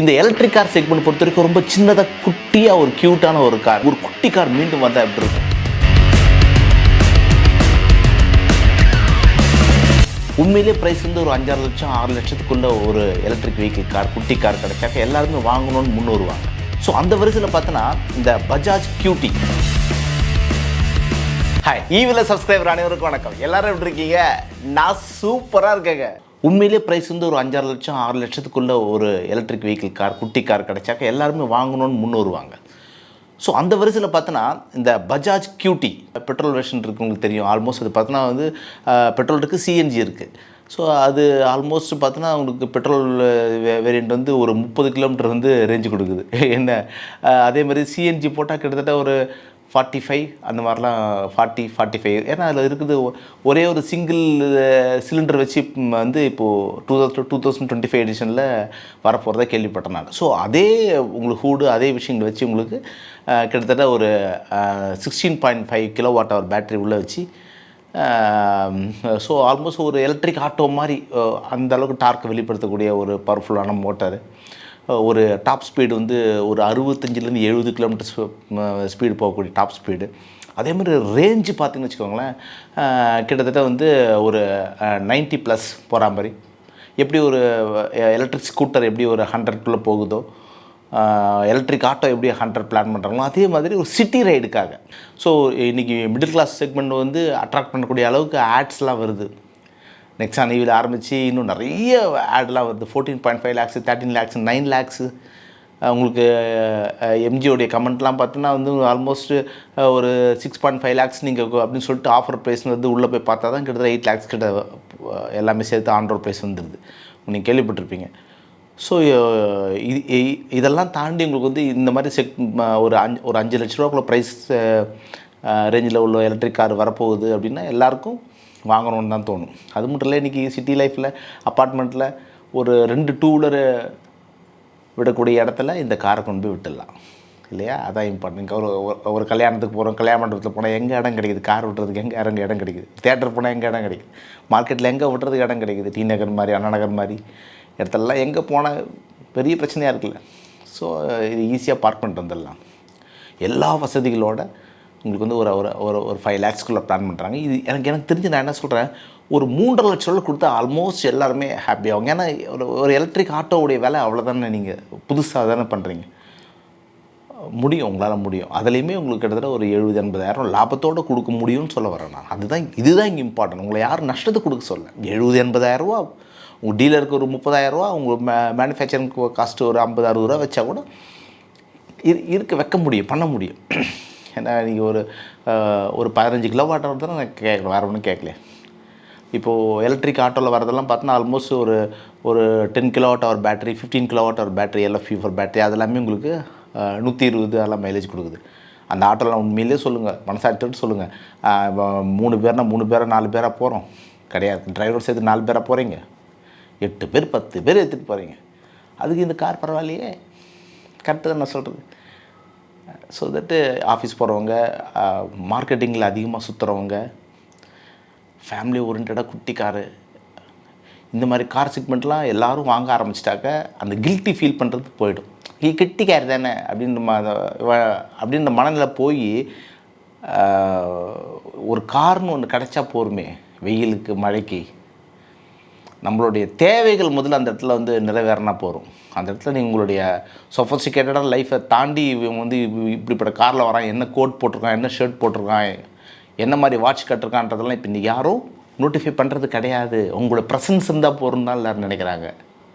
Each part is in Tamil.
இந்த எலக்ட்ரிக் கார் செக்மெண்ட் பொறுத்த வரைக்கும் ரொம்ப சின்னதாக குட்டியாக ஒரு க்யூட்டான ஒரு கார் ஒரு குட்டி கார் மீண்டும் வந்தால் எப்படி இருக்கும்? உண்மையிலே ப்ரைஸ் வந்து ஒரு அஞ்சாறு லட்சம் ஆறு லட்சத்துக்குள்ள ஒரு எலக்ட்ரிக் வெஹிக்கிள் கார் குட்டி கார் கிடைச்சாக்க எல்லாருமே வாங்கணும்னு முன் வருவாங்க. ஸோ அந்த வரிசையில் பார்த்தோன்னா இந்த பஜாஜ் கியூட்டி ஹாய் ஈவில் சப்ஸ்கிரைபர் அனைவருக்கும் வணக்கம். எல்லாரும் எப்படி இருக்கீங்க? நான் சூப்பராக இருக்கேங்க. உண்மையிலே ப்ரைஸ் வந்து ஒரு அஞ்சாறு லட்சம் ஆறு லட்சத்துக்குள்ள ஒரு எலக்ட்ரிக் வெஹிக்கிள் கார் குட்டி கார் கிடைச்சாக்க எல்லாருமே வாங்கணும்னு முன் வருவாங்க. ஸோ அந்த வரிசையில் பார்த்தோன்னா இந்த பஜாஜ் கியூட்டி பெட்ரோல் வெர்ஷன் இருக்கு உங்களுக்கு தெரியும். ஆல்மோஸ்ட் அது பார்த்தோன்னா வந்து பெட்ரோல் இருக்குது சிஎன்ஜி இருக்குது ஸோ அது ஆல்மோஸ்ட் பார்த்தோன்னா உங்களுக்கு பெட்ரோல் வேரியண்ட் வந்து ஒரு முப்பது கிலோமீட்டர் வந்து ரேஞ்சு கொடுக்குது. என்ன? அதே மாதிரி சிஎன்ஜி போட்டால் கிட்டத்தட்ட ஒரு ஃபார்ட்டி ஃபைவ் அந்த மாதிரிலாம் ஃபார்ட்டி ஃபார்ட்டி ஃபைவ் ஏன்னா அதில் இருக்குது ஒரே ஒரு சிங்கிள் சிலிண்டர் வச்சு வந்து இப்போது two thousand two thousand twenty five எடிஷனில் வரப்போகிறதா கேள்விப்பட்டேன் நான். ஸோ அதே உங்களுக்கு ஹூடு அதே விஷயங்களை வச்சு உங்களுக்கு கிட்டத்தட்ட ஒரு sixteen point five kilo watt hour battery உள்ளே வச்சு ஸோ ஆல்மோஸ்ட் ஒரு எலக்ட்ரிக் ஆட்டோ மாதிரி அந்தளவுக்கு அந்த அளவுக்கு டார்க் வெளிப்படுத்தக்கூடிய ஒரு பவர்ஃபுல்லான மோட்டார் ஒரு டாப் ஸ்பீடு வந்து ஒரு அறுபத்தஞ்சிலேருந்து எழுபது கிலோமீட்டர் ஸ்பீடு போகக்கூடிய டாப் ஸ்பீடு அதே மாதிரி ரேஞ்சு பார்த்திங்கன்னு வச்சுக்கோங்களேன் கிட்டத்தட்ட வந்து ஒரு நைன்ட்டி ப்ளஸ் போகிற மாதிரி. எப்படி ஒரு எலக்ட்ரிக் ஸ்கூட்டர் எப்படி ஒரு ஹண்ட்ரட்குள்ளே போகுதோ எலக்ட்ரிக் ஆட்டோ எப்படி ஹண்ட்ரட் பிளான் பண்ணுறாங்களோ அதே மாதிரி ஒரு சிட்டி ரைடுக்காக ஸோ இன்றைக்கி மிடில் கிளாஸ் செக்மெண்ட் வந்து அட்ராக்ட் பண்ணக்கூடிய அளவுக்கு ஆட்ஸ்லாம் வருது. நெக்ஸான் ஈவில் ஆரம்பித்து இன்னும் நிறைய ஆட்லாம் வருது. Fourteen point five lakhs thirteen lakhs nine lakhs உங்களுக்கு எம்ஜியோடைய கமெண்ட்லாம் பார்த்தோன்னா வந்து ஆல்மோஸ்ட் ஒரு சிக்ஸ் பாயிண்ட் ஃபைவ் லேக்ஸ் நீங்கள் அப்படின்னு சொல்லிட்டு ஆஃபர் ப்ரைஸ் வந்து உள்ளே போய் பார்த்தா தான் கிட்டத்தட்ட எயிட் லேக்ஸ் கிட்ட எல்லாமே சேர்த்து ஆன்ரோட் ப்ரைஸ் வந்துடுது நீங்கள் கேள்விப்பட்டிருப்பீங்க. ஸோ இது இதெல்லாம் தாண்டி உங்களுக்கு வந்து இந்த மாதிரி செக் ஒரு அஞ்சு ஒரு அஞ்சு லட்ச ரூபாக்குள்ள ப்ரைஸ் ரேஞ்சில் உள்ள எலக்ட்ரிக் கார் வரப்போகுது அப்படின்னா எல்லாருக்கும் வாங்கணும்னு தான் தோணும். அது மட்டும் இல்லை இன்றைக்கி சிட்டி லைஃப்பில் அப்பார்ட்மெண்ட்டில் ஒரு ரெண்டு டூ வீலரு விடக்கூடிய இடத்துல இந்த காரை கொண்டு போய் விட்டுடலாம். இல்லையா? அதான் இம்பார்ட்டன்ட் ஒரு ஒரு- கல்யாணத்துக்கு போகிறோம் கல்யாண மண்டபத்தில் போனால் எங்கே இடம் கிடைக்குது? கார் விட்டுறதுக்கு எங்கே இடம் இடம் கிடைக்குது? தேட்டர் போனால் எங்கே இடம் கிடைக்குது? மார்க்கெட்டில் எங்கே விட்டுறதுக்கு இடம் கிடைக்குது? டி நகர் மாதிரி அண்ணா நகர் மாதிரி? இடத்துலலாம் எங்கே போனால் பெரிய பிரச்சனையாக இருக்குல்ல. ஸோ இது ஈஸியாக பார்க் பண்ணிட்டு வந்துடலாம். எல்லா வசதிகளோட உங்களுக்கு வந்து ஒரு ஒரு ஒரு ஒரு ஃபைவ் லேக்ஸ்க்குள்ளே பிளான் பண்ணுறாங்க இது எனக்கு எனக்கு தெரிஞ்சு நான் என்ன சொல்கிறேன் ஒரு மூன்றரை லட்ச ரூபா கொடுத்தா ஆல்மோஸ்ட் எல்லாருமே ஹாப்பி ஆகும் ஏன்னா ஒரு ஒரு எலக்ட்ரிக் ஆட்டோவுடைய விலை அவ்வளோதானே நீங்கள் புதுசாக தானே பண்ணுறீங்க முடியும் உங்களால் முடியும். அதுலேயுமே உங்களுக்கு கிட்டத்தட்ட ஒரு எழுபது எண்பதாயிரம் லாபத்தோடு கொடுக்க முடியும்னு சொல்ல வரேன் நான். அதுதான் இதுதான் இங்கே இம்பார்ட்டன்ட் உங்களை யாரும் நஷ்டத்தை கொடுக்க சொல்ல எழுபது எண்பதாயிரரூவா உங்கள் டீலருக்கு ஒரு முப்பதாயிரரூவா உங்கள் மே மேனுஃபேக்சரிங் காஸ்ட்டு ஒரு ஐம்பது அறுபது ரூபா வச்சா கூட இரு இருக்க வைக்க முடியும் பண்ண முடியும். ஏன்னா நீங்கள் ஒரு ஒரு பதினஞ்சு கிலோ வாட்டர் தான்? நான் கேட்கல வேறு ஒன்றும் கேட்கல இப்போது எலக்ட்ரிக் ஆட்டோவில் வரதெல்லாம் பார்த்தோன்னா ஆல்மோஸ்ட் ஒரு ஒரு ten kilowatt hour battery fifteen kilowatt hour battery எல்லாம் ஃபீஃபர் பேட்டரி அதெல்லாமே உங்களுக்கு நூற்றி இருபது அதெல்லாம் மைலேஜ் கொடுக்குது. அந்த ஆட்டோவில் உண்மையிலே சொல்லுங்கள் மனசாட்சியோடு சொல்லுங்கள் மூணு பேர்னா மூணு பேராக நாலு பேராக போகிறோம் கிடையாது. டிரைவர் சேர்த்து நாலு பேராக போகிறீங்க எட்டு பேர் பத்து பேர் எடுத்துகிட்டு போகிறீங்க அதுக்கு இந்த கார் பரவாயில்லையே. கரெக்டு தான் நான் சொல்கிறது ஸோ தட்டு ஆஃபீஸ் uh, போகிறவங்க மார்க்கெட்டிங்கில் uh, அதிகமாக சுற்றுறவங்க ஃபேமிலி ஓரியன்டாக குட்டி காரு இந்த மாதிரி கார் செக்மெண்ட்லாம் எல்லோரும் வாங்க ஆரம்பிச்சிட்டாக்க அந்த கில்ட்டி ஃபீல் பண்ணுறது போயிடும். நீ கிட்டி கார் தானே? அப்படின்ற ம அப்படின்ற மனநிலை போய் uh, ஒரு கார்னு ஒன்று கிடைச்சா போருமே வெயிலுக்கு மழைக்கு. நம்மளுடைய தேவைகள் முதல்ல அந்த இடத்துல வந்து நிறைவேறினா போகிறோம் அந்த இடத்துல நீங்கள் உங்களுடைய சொஃபஸ்டிகேட்டடான லைஃப்பை தாண்டி இவன் வந்து இப்படிப்பட்ட காரில் வரான் என்ன கோட் போட்டிருக்கான் என்ன ஷர்ட் போட்டிருக்கான் என்ன மாதிரி வாட்ச் கட்டிருக்கான்றதெல்லாம் இப்போ இன்றைக்கி யாரும் நோட்டிஃபை பண்ணுறது கிடையாது. உங்களோட ப்ரெசன்ஸ் இருந்தால் போகிறோம் தான் எல்லோரும் நினைக்கிறாங்க.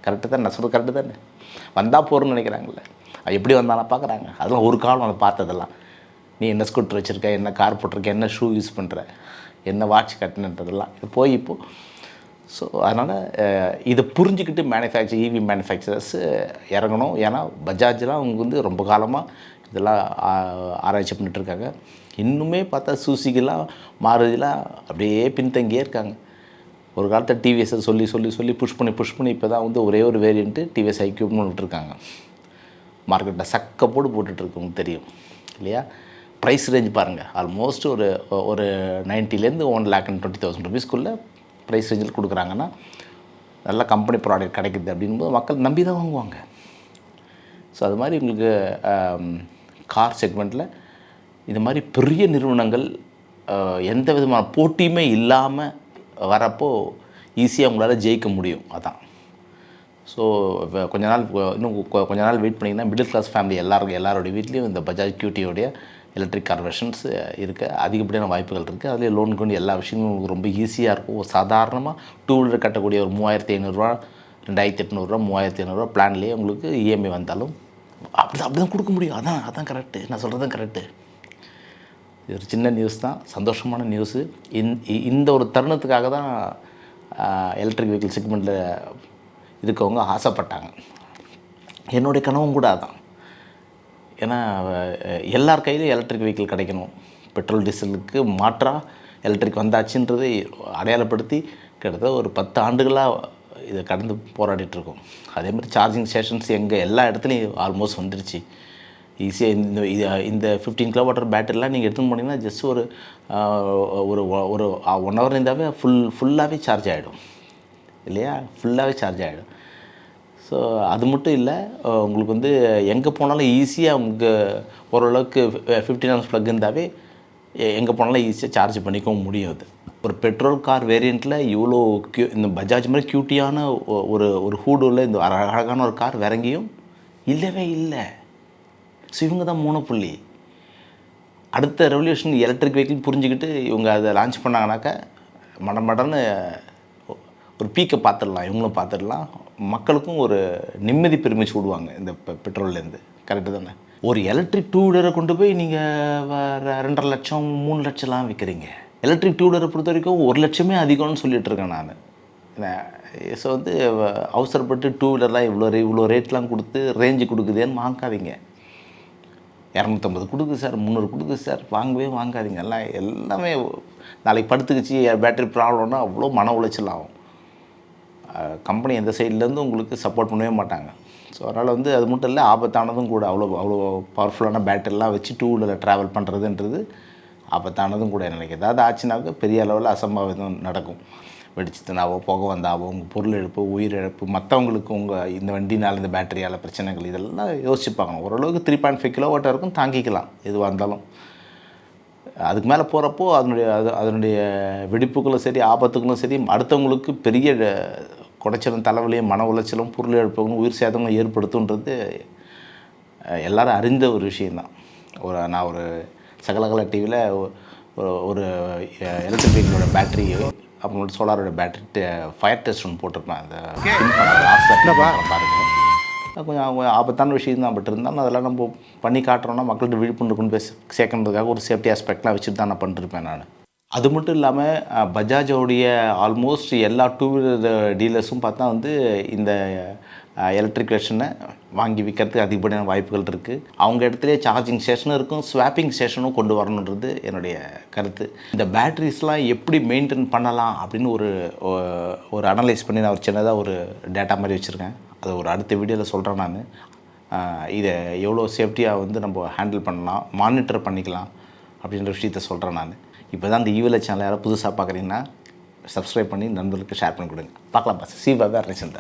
கரெக்டு தான்? நான் சொல்கிறது கரெக்டு தானே? வந்தால் போகிறோம்னு நினைக்கிறாங்கல்ல. அது எப்படி வந்தாலும் பார்க்குறாங்க. அதெல்லாம் ஒரு காலம் அதை பார்த்ததெல்லாம். நீ என்ன ஸ்கூட்டர் வச்சுருக்க என்ன கார் போட்டிருக்க என்ன ஷூ யூஸ் பண்ணுற என்ன வாட்ச் கட்டினன்றதெல்லாம். இது போய் இப்போது ஸோ அதனால் இதை புரிஞ்சுக்கிட்டு மேனுஃபேக்சர் இவி மேனுஃபேக்சரர்ஸ் இறங்கணும். ஏன்னா பஜாஜ்லாம் அவங்க வந்து ரொம்ப காலமாக இதெல்லாம் ஆராய்ச்சி பண்ணிட்டுருக்காங்க இன்னுமே பார்த்தா சூசிக்கெல்லாம் மாறுதிலாம் அப்படியே பின்தங்கியே இருக்காங்க. ஒரு காலத்தில் டிவிஎஸை சொல்லி சொல்லி சொல்லி புஷ் பண்ணி புஷ் பண்ணி இப்போ தான் வந்து ஒரே ஒரு வேரியண்ட்டு டிவிஎஸ் ஐக்யூப்னு விட்டுருக்காங்க. மார்க்கெட்டில் சக்க போட்டு போட்டுட்ருக்கு தெரியும். இல்லையா? ப்ரைஸ் ரேஞ்ச் பாருங்கள் ஆல்மோஸ்ட் ஒரு ஒரு நைன்ட்டிலேருந்து one lakh and twenty thousand ருபீஸ்க்குள்ளே price ரேஞ்சில் கொடுக்குறாங்கன்னா நல்ல கம்பெனி ப்ராடக்ட் கிடைக்குது அப்படின்போது மக்கள் நம்பி தான் வாங்குவாங்க. ஸோ அது மாதிரி உங்களுக்கு கார் செக்மெண்ட்டில் இது மாதிரி பெரிய நிறுவனங்கள் எந்த விதமான போட்டியுமே இல்லாமல் வரப்போ ஈஸியாக உங்களால் ஜெயிக்க முடியும். அதான். ஸோ கொஞ்ச நாள் இன்னும் கொஞ்ச நாள் வெயிட் பண்ணிங்கன்னா மிடில் கிளாஸ் ஃபேமிலி எல்லாருக்கும் எல்லாரோட வீட்லேயும் இந்த பஜாஜ் கியூட்டியோடைய எலக்ட்ரிக் கார் இருக்குது இருக்க. அதிகப்படியான வாய்ப்புகள் இருக்குது அதில் லோன் கொண்டு எல்லா விஷயங்களும் உங்களுக்கு ரொம்ப ஈஸியாக இருக்கும். ஒரு சாதாரணமாக டூ வீலர் கட்டக்கூடிய ஒரு மூவாயிரத்தி ஐநூறுரூவா ரெண்டாயிரத்தி எட்நூறுரூவா மூவாயிரத்தி ஐநூறுரூவா பிளான்லேயே உங்களுக்கு இஎம்ஐ வந்தாலும் அப்படி அப்படி தான் கொடுக்க முடியும். அதான் அதான் கரெக்டு நான் சொல்கிறது கரெக்டு இது ஒரு சின்ன நியூஸ் தான். சந்தோஷமான நியூஸு இந்த ஒரு தருணத்துக்காக தான் எலக்ட்ரிக் வெஹிக்கிள் செக்மெண்ட்டில் இருக்கவங்க ஆசைப்பட்டாங்க. என்னுடைய கனவும் கூட அதான். ஏன்னா எல்லார் கையிலையும் எலக்ட்ரிக் வெஹிக்கிள் கிடைக்கணும். பெட்ரோல் டீசலுக்கு மாற்றாக எலக்ட்ரிக் வந்தாச்சுன்றதை அடையாளப்படுத்தி கிட்டத்தட்ட ஒரு பத்து ஆண்டுகளாக இதை கடந்து போராடிட்டுருக்கோம். அதே மாதிரி சார்ஜிங் ஸ்டேஷன்ஸ் எங்கே எல்லா இடத்துலையும் ஆல்மோஸ்ட் வந்துருச்சு. ஈஸியாக இந்த இந்த ஃபிஃப்டீன் கிலோ வாட்டர் பேட்டரிலாம் நீங்கள் எடுத்துன்னு போனீங்கன்னா ஜஸ்ட் ஒரு ஒரு ஒரு ஒன் ஹவர் இருந்தாவே ஃபுல் ஃபுல்லாகவே சார்ஜ் ஆகிடும் இல்லையா? ஃபுல்லாகவே சார்ஜ் ஆகிடும் ஸோ அது மட்டும் இல்லை உங்களுக்கு வந்து எங்கே போனாலும் ஈஸியாக உங்கள் ஓரளவுக்கு ஃபிஃப்டின் ஹவர்ஸ் ப்ளக் இருந்தாவே எங்கே போனாலும் ஈஸியாக சார்ஜ் பண்ணிக்கவும் முடியும் அது. ஒரு பெட்ரோல் கார் வேரியண்ட்டில் இவ்வளோ க்யூ இந்த பஜாஜ் மாதிரி க்யூட்டியான ஒரு ஒரு ஹூடுள்ள இந்த அழகான ஒரு கார் விறங்கியும் இல்லவே இல்லை. ஸோ இவங்க தான் மூணு அடுத்த ரெவல்யூஷன் எலக்ட்ரிக் வெஹிக்கிள் புரிஞ்சுக்கிட்டு இவங்க அதை லான்ச் பண்ணாங்கனாக்கா மட மடன்னு ஒரு பீக்கை பார்த்துடலாம் இவங்களும் பார்த்துடலாம். மக்களுக்கும் ஒரு நிம்மதி பெருமை சூடுவாங்க இந்த பெ- பெட்ரோல்லேருந்து. கரெக்டு தானே? ஒரு எலக்ட்ரிக் டூ வீலரை கொண்டு போய் நீங்கள் ரெண்டரை லட்சம் மூணு லட்சம்லாம் விற்கிறீங்க எலக்ட்ரிக் டூ வீலரை பொறுத்த வரைக்கும் ஒரு லட்சமே அதிகம்னு சொல்லிட்டு இருக்கேன் நான். ஸோ வந்து அவசரப்பட்டு டூ வீலர்லாம் இவ்வளோ ரே இவ்வளோ ரேட்லாம் கொடுத்து ரேஞ்சு கொடுக்குதேன்னு வாங்காதீங்க. இரநூத்தம்பது கொடுக்குது சார் முந்நூறு கொடுக்குது சார் வாங்கவே வாங்காதீங்க. எல்லாம் எல்லாமே நாளைக்கு படுத்துக்கிச்சு பேட்டரி ப்ராப்ளம்னா அவ்வளோ மன உளைச்சல் ஆகும். கம்பெனி எந்த சைட்லேருந்து உங்களுக்கு சப்போர்ட் பண்ணவே மாட்டாங்க. ஸோ அதனால் வந்து அது மட்டும் இல்லை ஆபத்தானதும் கூட. அவ்வளோ அவ்வளோ பவர்ஃபுல்லான பேட்டரிலாம் வச்சு டூ வீலரில் ட்ராவல் பண்ணுறதுன்றது ஆபத்தானதும் கூட எனக்கு. ஏதாவது ஆச்சுனாக்க பெரிய அளவில் அசம்பாவிதம் நடக்கும். வெடிச்சத்துனாவோ புகை வந்தாவோ உங்கள் பொருள் இழப்பு உயிர் இழப்பு மற்றவங்களுக்கு உங்கள் இந்த வண்டினால் இந்த பேட்டரியால் பிரச்சனைகள் இதெல்லாம் யோசிச்சுப்பாங்க. ஓரளவுக்கு three point five kilo watt இருக்கும் தாங்கிக்கலாம். எதுவாக இருந்தாலும். அதுக்கு மேலே போகிறப்போ அதனுடைய அது அதனுடைய வெடிப்புகளும் சரி ஆபத்துகளும் சரி அடுத்தவங்களுக்கு பெரிய குடைச்சலும் தலைவலியும் மன உளைச்சலும் பொருள் இழப்புகளும் உயிர் சேதங்களும் ஏற்படுத்துன்றது எல்லாரும் அறிந்த ஒரு விஷயந்தான் ஒரு நான் ஒரு சகலகலா டிவியில் ஒரு ஒரு எலக்ட்ரிக் வெஹிக்கிளோட பேட்டரி அப்புறம் சோலாரோட பேட்டரி ஃபயர் டெஸ்ட் ஒன்று போட்டிருப்பேன். அந்த பாருங்கள் கொஞ்சம் கொஞ்சம் ஆபத்தான விஷயம் தான் பட் இருந்தாலும் அதெல்லாம் நம்ம பண்ணி காட்டுறோம்னா மக்கள்கிட்ட விழிப்புணர்வு கொண்டு போய் சே- சேர்க்கறதுக்காக ஒரு சேஃப்டி ஆஸ்பெக்ட்லாம் வச்சுட்டு தான் நான் பண்ணிருப்பேன் நான். அது மட்டும் இல்லாமல் பஜாஜோடைய ஆல்மோஸ்ட் எல்லா டூ வீலர் டீலர்ஸும் பார்த்தா வந்து இந்த எலக்ட்ரிக் வெர்ஷனை வாங்கி விற்கிறதுக்கு அதிகப்படியான வாய்ப்புகள் இருக்குது அவங்க இடத்துலேயே சார்ஜிங் ஸ்டேஷனும் இருக்கும் ஸ்வாப்பிங் ஸ்டேஷனும் கொண்டு வரணுன்றது என்னுடைய கருத்து. இந்த பேட்டரிஸ்லாம் எப்படி மெயின்டைன் பண்ணலாம் அப்படின்னு ஒரு ஒரு அனலைஸ் பண்ணி நான் ஒரு சின்னதாக ஒரு டேட்டா மாதிரி வச்சுருக்கேன். அதை ஒரு அடுத்த வீடியோவில் சொல்கிறேன் நான். இதை எவ்வளோ சேஃப்டியாக வந்து நம்ம ஹேண்டில் பண்ணலாம் மானிட்டர் பண்ணிக்கலாம் அப்படின்ற விஷயத்த சொல்கிறேன் நான். இப்போ தான் இந்த ஈவில சேனல் யாராவது புதுசாக பார்க்குறீங்கன்னா சப்ஸ்கிரைப் பண்ணி நண்பர்களுக்கு ஷேர் பண்ணி கொடுங்க. பார்க்கலாம் பாஸ் சி பாபா ரேசன்